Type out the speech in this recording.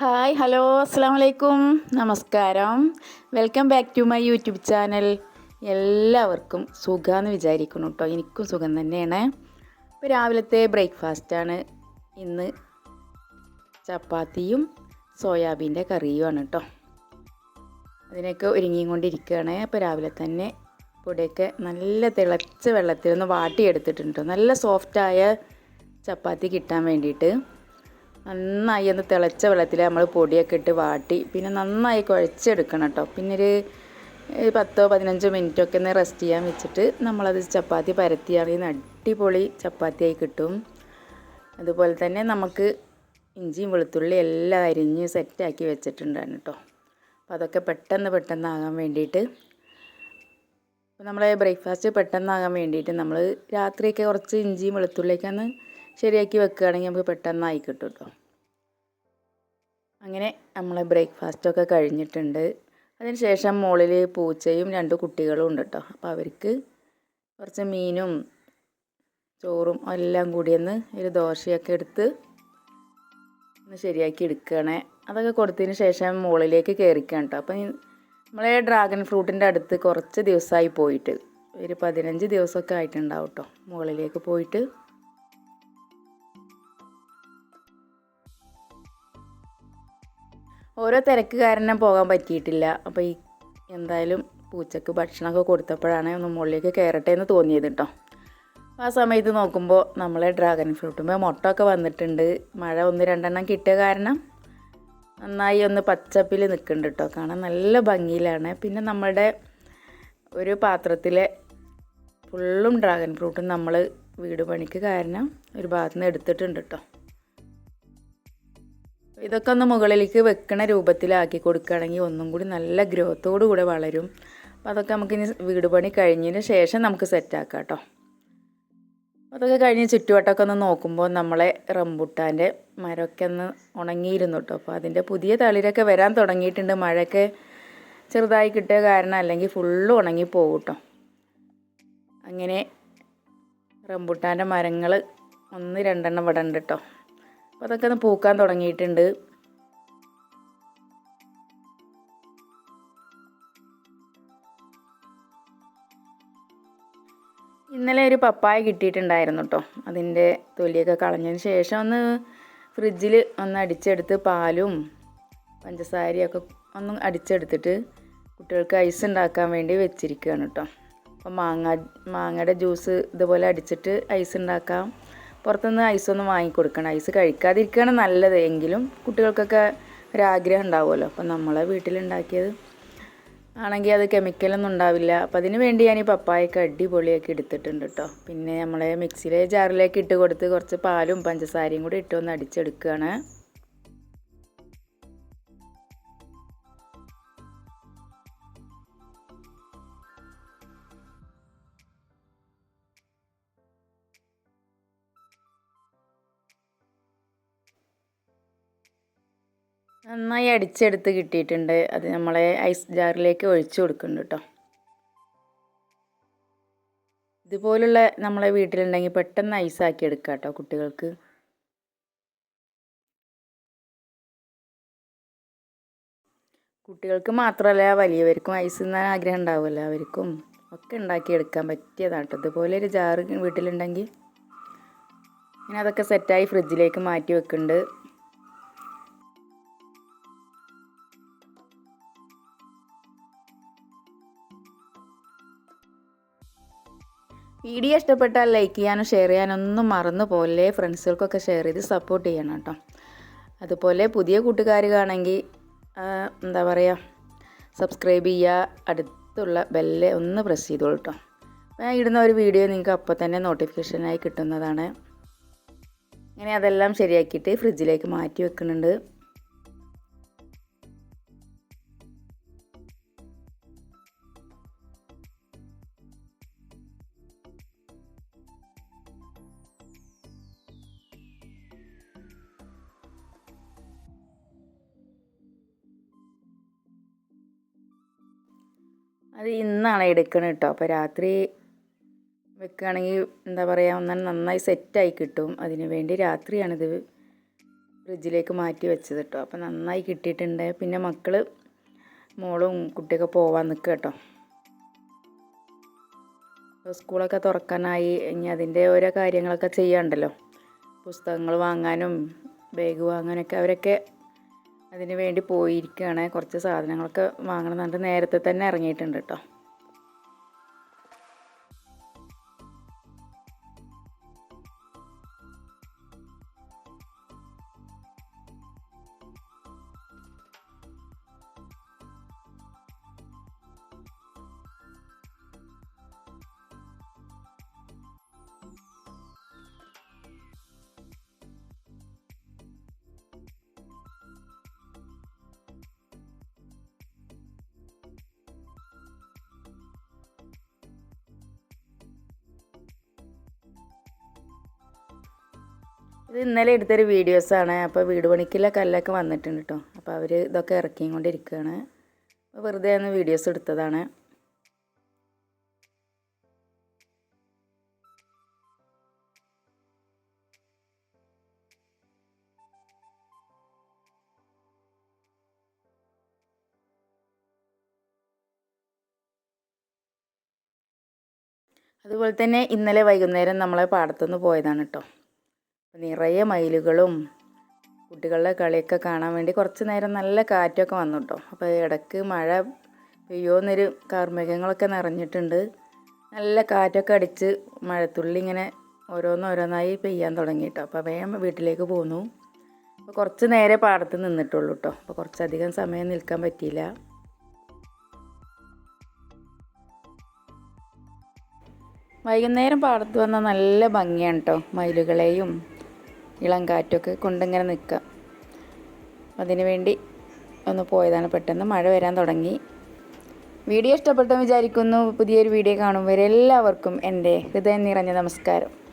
Hi hello അസ്സാം വലൈക്കും നമസ്കാരം. Welcome back to my YouTube channel എല്ലാവർക്കും സുഖമെന്ന് വിചാരിക്കുന്നു കേട്ടോ എനിക്കും സുഖം തന്നെയാണ്. ഇപ്പോൾ രാവിലത്തെ ബ്രേക്ക്ഫാസ്റ്റാണ് ഇന്ന് ചപ്പാത്തിയും സോയാബീന്റെ കറിയുമാണ് കേട്ടോ അതിനൊക്കെ ഒരുങ്ങിയും കൊണ്ടിരിക്കുകയാണ് അപ്പോൾ രാവിലെ തന്നെ പൊടിയൊക്കെ നല്ല തിളച്ച വെള്ളത്തിൽ ഒന്ന് വാട്ടിയെടുത്തിട്ടുണ്ട് നല്ല സോഫ്റ്റായ ചപ്പാത്തി കിട്ടാൻ വേണ്ടിയിട്ട്. നന്നായി ഒന്ന് തിളച്ച വെള്ളത്തിൽ നമ്മൾ പൊടിയൊക്കെ ഇട്ട് വാട്ടി. പിന്നെ നന്നായി കുഴച്ചെടുക്കണം കേട്ടോ. പിന്നെ ഒരു പത്തോ പതിനഞ്ചോ മിനിറ്റൊക്കെ ഒന്ന് റെസ്റ്റ് ചെയ്യാൻ വെച്ചിട്ട് നമ്മളത് ചപ്പാത്തി പരത്തിയാണെങ്കിൽ അടിപൊളി ചപ്പാത്തിയായി കിട്ടും. അതുപോലെ തന്നെ നമുക്ക് ഇഞ്ചിയും വെളുത്തുള്ളി എല്ലാം അരിഞ്ഞ് സെറ്റാക്കി വെച്ചിട്ടുണ്ടാണ് കേട്ടോ. അപ്പോൾ അതൊക്കെ പെട്ടെന്ന് പെട്ടെന്നാകാൻ വേണ്ടിയിട്ട് നമ്മളെ ബ്രേക്ക്ഫാസ്റ്റ് പെട്ടെന്നാകാൻ വേണ്ടിയിട്ട് നമ്മൾ രാത്രിയൊക്കെ കുറച്ച് ഇഞ്ചിയും വെളുത്തുള്ളിയൊക്കെ ഒന്ന് ശരിയാക്കി വെക്കുകയാണെങ്കിൽ നമുക്ക് പെട്ടെന്നായി കിട്ടും കേട്ടോ അങ്ങനെ നമ്മളെ ബ്രേക്ക്ഫാസ്റ്റൊക്കെ കഴിഞ്ഞിട്ടുണ്ട്. അതിനുശേഷം മുകളിൽ പൂച്ചയും രണ്ട് കുട്ടികളും ഉണ്ട് കേട്ടോ അപ്പോൾ അവർക്ക് കുറച്ച് മീനും ചോറും എല്ലാം കൂടി ഒന്ന് ഒരു ദോശയൊക്കെ എടുത്ത് ഒന്ന് ശരിയാക്കി എടുക്കണേ അതൊക്കെ കൊടുത്തതിന് ശേഷം മുകളിലേക്ക് കയറിക്കാൻ കേട്ടോ. അപ്പം നമ്മളെ ഡ്രാഗൺ ഫ്രൂട്ടിന്റെ അടുത്ത് കുറച്ച് ദിവസമായി പോയിട്ട് ഒരു പതിനഞ്ച് ദിവസമൊക്കെ ആയിട്ടുണ്ടാവും കേട്ടോ മുകളിലേക്ക് പോയിട്ട്. ഓരോ തിരക്ക് കാരണം പോകാൻ പറ്റിയിട്ടില്ല. അപ്പോൾ ഈ എന്തായാലും പൂച്ചക്ക് ഭക്ഷണമൊക്കെ കൊടുത്തപ്പോഴാണ് ഒന്ന് മുകളിലേക്ക് കയറട്ടെ എന്ന് തോന്നിയത് കേട്ടോ. ആ സമയത്ത് നോക്കുമ്പോൾ നമ്മളെ ഡ്രാഗൺ ഫ്രൂട്ടുമ്പോൾ മുട്ടൊക്കെ വന്നിട്ടുണ്ട്. മഴ ഒന്ന് രണ്ടെണ്ണം കിട്ടിയ കാരണം നന്നായി ഒന്ന് പച്ചപ്പിൽ നിൽക്കുന്നുണ്ട് കേട്ടോ. കാണാൻ നല്ല ഭംഗിയിലാണ്. പിന്നെ നമ്മുടെ ഒരു പാത്രത്തിലെ ഫുള്ളും ഡ്രാഗൺ ഫ്രൂട്ടും നമ്മൾ വീട് പണിക്ക് കാരണം ഒരു ഭാഗത്തുനിന്ന് എടുത്തിട്ടുണ്ട് കേട്ടോ. ഇതൊക്കെ ഒന്ന് മുകളിലേക്ക് വെക്കണ രൂപത്തിലാക്കി കൊടുക്കുകയാണെങ്കിൽ ഒന്നും കൂടി നല്ല ഗ്രോത്തോടു കൂടെ വളരും. അപ്പോൾ അതൊക്കെ നമുക്കിനി വീട് പണി കഴിഞ്ഞതിന് ശേഷം നമുക്ക് സെറ്റാക്കാം കേട്ടോ അതൊക്കെ കഴിഞ്ഞ് ചുറ്റുവട്ടമൊക്കെ ഒന്ന് നോക്കുമ്പോൾ നമ്മളെ റംബുട്ടാന്റെ മരമൊക്കെ ഒന്ന് ഉണങ്ങിയിരുന്നു കേട്ടോ അപ്പോൾ അതിന്റെ പുതിയ തളിരൊക്കെ വരാൻ തുടങ്ങിയിട്ടുണ്ട്. മഴയൊക്കെ ചെറുതായി കിട്ടിയ കാരണം അല്ലെങ്കിൽ ഫുള്ള് ഉണങ്ങി പോകും കേട്ടോ അങ്ങനെ റംബുട്ടാന്റെ മരങ്ങൾ ഒന്ന് രണ്ടെണ്ണം ഇവിടെ ഉണ്ട് കേട്ടോ അപ്പോൾ അതൊക്കെ ഒന്ന് പൂക്കാൻ തുടങ്ങിയിട്ടുണ്ട്. ഇന്നലെ ഒരു പപ്പായ കിട്ടിയിട്ടുണ്ടായിരുന്നു കേട്ടോ അതിന്റെ തൊലിയൊക്കെ കളഞ്ഞതിന് ശേഷം ഒന്ന് ഫ്രിഡ്ജിൽ ഒന്ന് അടിച്ചെടുത്ത് പാലും പഞ്ചസാരയൊക്കെ ഒന്ന് അടിച്ചെടുത്തിട്ട് കുട്ടികൾക്ക് ഐസ് ഉണ്ടാക്കാൻ വേണ്ടി വെച്ചിരിക്കുകയാണ് കേട്ടോ അപ്പോൾ മാങ്ങ മാങ്ങയുടെ ജ്യൂസ് ഇതുപോലെ അടിച്ചിട്ട് ഐസ് ഉണ്ടാക്കാം. പുറത്തുനിന്ന് ഐസൊന്നും വാങ്ങിക്കൊടുക്കണം. ഐസ് കഴിക്കാതിരിക്കുകയാണ് നല്ലത്. എങ്കിലും കുട്ടികൾക്കൊക്കെ ഒരാഗ്രഹം ഉണ്ടാവുമല്ലോ. അപ്പം നമ്മളെ വീട്ടിലുണ്ടാക്കിയത് ആണെങ്കിൽ അത് കെമിക്കലൊന്നും ഉണ്ടാവില്ല. അപ്പം അതിന് വേണ്ടി ഞാൻ ഈ പപ്പായൊക്കെ അടിപൊളിയൊക്കെ എടുത്തിട്ടുണ്ട് കേട്ടോ പിന്നെ നമ്മളെ മിക്സിയിലെ ജാറിലേക്ക് ഇട്ട് കൊടുത്ത് കുറച്ച് പാലും പഞ്ചസാരയും കൂടി ഇട്ട് ഒന്ന് അടിച്ചെടുക്കുകയാണ്. നന്നായി അടിച്ചെടുത്ത് കിട്ടിയിട്ടുണ്ട്. അത് നമ്മളെ ഐസ് ജാറിലേക്ക് ഒഴിച്ചു കൊടുക്കുന്നുണ്ട് കേട്ടോ. ഇതുപോലുള്ള നമ്മളെ വീട്ടിലുണ്ടെങ്കിൽ പെട്ടെന്ന് ഐസാക്കി എടുക്കാം കേട്ടോ കുട്ടികൾക്ക്. കുട്ടികൾക്ക് മാത്രമല്ല വലിയവർക്കും ഐസ് തിന്നാൻ ആഗ്രഹം ഉണ്ടാവുമല്ലോ. അവർക്കും ഒക്കെ ഉണ്ടാക്കിയെടുക്കാൻ പറ്റിയതാണ് കേട്ടോ. ഇതുപോലെ ഒരു ജാറ് വീട്ടിലുണ്ടെങ്കിൽ ഇനി അതൊക്കെ സെറ്റായി ഫ്രിഡ്ജിലേക്ക് മാറ്റി വെക്കുന്നുണ്ട്. വീഡിയോ ഇഷ്ടപ്പെട്ടാൽ ലൈക്ക് ചെയ്യാനും ഷെയർ ചെയ്യാനും ഒന്നും മറന്നു പോലെ ഫ്രണ്ട്സുകൾക്കൊക്കെ ഷെയർ ചെയ്ത് സപ്പോർട്ട് ചെയ്യണം കേട്ടോ. അതുപോലെ പുതിയ കൂട്ടുകാരുകാണെങ്കിൽ എന്താ പറയുക സബ്സ്ക്രൈബ് ചെയ്യുക. അടുത്തുള്ള ബെല്ല് ഒന്ന് പ്രസ് ചെയ്തോളൂ കേട്ടോ. ഞാൻ ഇടുന്ന ഒരു വീഡിയോ നിങ്ങൾക്ക് അപ്പോൾ തന്നെ നോട്ടിഫിക്കേഷനായി കിട്ടുന്നതാണ്. ഇങ്ങനെ അതെല്ലാം ശരിയാക്കിയിട്ട് ഫ്രിഡ്ജിലേക്ക് മാറ്റി വെക്കുന്നുണ്ട്. അത് ഇന്നാണ് എടുക്കണത് കേട്ടോ അപ്പോൾ രാത്രി വെക്കുകയാണെങ്കിൽ എന്താ പറയുക ഒന്നാൽ നന്നായി സെറ്റായി കിട്ടും. അതിന് വേണ്ടി രാത്രിയാണിത് ഫ്രിഡ്ജിലേക്ക് മാറ്റി വെച്ചത് കേട്ടോ അപ്പോൾ നന്നായി കിട്ടിയിട്ടുണ്ട്. പിന്നെ മക്കൾ മോളും കുട്ടിയൊക്കെ പോവാൻ നിൽക്കുക കേട്ടോ അപ്പോൾ സ്കൂളൊക്കെ തുറക്കാനായി. ഇനി അതിന്റെ ഓരോ കാര്യങ്ങളൊക്കെ ചെയ്യാണ്ടല്ലോ. പുസ്തകങ്ങൾ വാങ്ങാനും ബാഗ് വാങ്ങാനൊക്കെ അവരൊക്കെ അതിന് വേണ്ടി പോയിരിക്കുകയാണ്. കുറച്ച് സാധനങ്ങളൊക്കെ വാങ്ങണം എന്നിട്ട് നേരത്തെ തന്നെ ഇറങ്ങിയിട്ടുണ്ട് കേട്ടോ. ഇത് ഇന്നലെ എടുത്തൊരു വീഡിയോസാണ്. അപ്പോൾ വീട് പണിക്കുള്ള കല്ലൊക്കെ വന്നിട്ടുണ്ട് കേട്ടോ അപ്പോൾ അവർ ഇതൊക്കെ ഇറക്കിയും കൊണ്ടിരിക്കുകയാണ് അപ്പോൾ വെറുതെ ഒന്ന് വീഡിയോസ് എടുത്തതാണ്. അതുപോലെ തന്നെ ഇന്നലെ വൈകുന്നേരം നമ്മളെ പാടത്തുനിന്ന് പോയതാണ് കേട്ടോ നിറയെ മയിലുകളും കുട്ടികളുടെ കളിയൊക്കെ കാണാൻ വേണ്ടി കുറച്ച് നേരം നല്ല കാറ്റൊക്കെ വന്നു കേട്ടോ അപ്പോൾ ഇടയ്ക്ക് മഴ പെയ്യോന്നൊരു കാർമേഘങ്ങളൊക്കെ നിറഞ്ഞിട്ടുണ്ട്. നല്ല കാറ്റൊക്കെ അടിച്ച് മഴത്തുള്ളി ഇങ്ങനെ ഓരോന്നോരോന്നായി പെയ്യാൻ തുടങ്ങി കേട്ടോ അപ്പോൾ വേഗം വീട്ടിലേക്ക് പോന്നു. അപ്പോൾ കുറച്ച് നേരെ പാടത്ത് നിന്നിട്ടുള്ളൂ കേട്ടോ അപ്പോൾ കുറച്ചധികം സമയം നിൽക്കാൻ പറ്റിയില്ല. വൈകുന്നേരം പാടത്ത് വന്നാൽ നല്ല ഭംഗിയാണ് കേട്ടോ മയിലുകളെയും ഇളം കാറ്റൊക്കെ കൊണ്ടിങ്ങനെ നിൽക്കുക. അതിനു വേണ്ടി ഒന്ന് പോയതാണ് പെട്ടെന്ന്. മഴ വരാൻ തുടങ്ങി. വീഡിയോ ഇഷ്ടപ്പെട്ടെന്ന് വിചാരിക്കുന്നു. പുതിയൊരു വീഡിയോ കാണും വരെ എല്ലാവർക്കും എന്റെ ഹൃദയം നിറഞ്ഞ നമസ്കാരം.